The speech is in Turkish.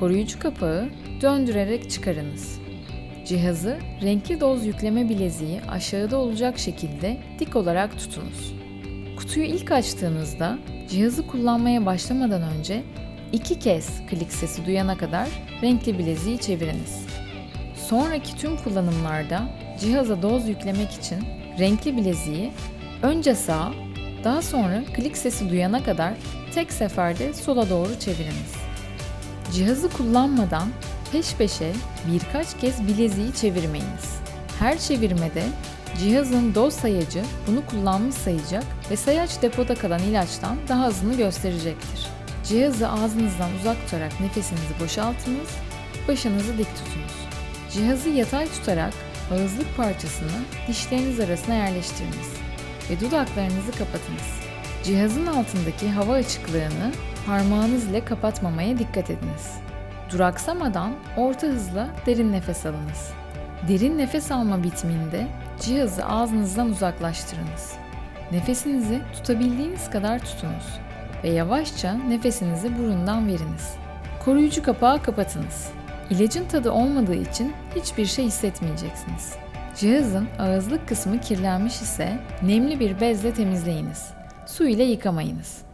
Koruyucu kapağı döndürerek çıkarınız. Cihazı renkli doz yükleme bileziği aşağıda olacak şekilde dik olarak tutunuz. Kutuyu ilk açtığınızda cihazı kullanmaya başlamadan önce iki kez klik sesi duyana kadar renkli bileziği çeviriniz. Sonraki tüm kullanımlarda cihaza doz yüklemek için renkli bileziği önce sağa, daha sonra klik sesi duyana kadar tek seferde sola doğru çeviriniz. Cihazı kullanmadan peş peşe birkaç kez bileziği çevirmeyiniz. Her çevirmede cihazın doz sayacı bunu kullanmış sayacak ve sayaç depoda kalan ilaçtan daha azını gösterecektir. Cihazı ağzınızdan uzak tutarak nefesinizi boşaltınız, başınızı dik tutunuz. Cihazı yatay tutarak ağızlık parçasını dişleriniz arasına yerleştiriniz ve dudaklarınızı kapatınız. Cihazın altındaki hava açıklığını parmağınız ile kapatmamaya dikkat ediniz. Duraksamadan orta hızla derin nefes alınız. Derin nefes alma bitiminde cihazı ağzınızdan uzaklaştırınız. Nefesinizi tutabildiğiniz kadar tutunuz ve yavaşça nefesinizi burundan veriniz. Koruyucu kapağı kapatınız. İlacın tadı olmadığı için hiçbir şey hissetmeyeceksiniz. Cihazın ağızlık kısmı kirlenmiş ise nemli bir bezle temizleyiniz. Su ile yıkamayınız.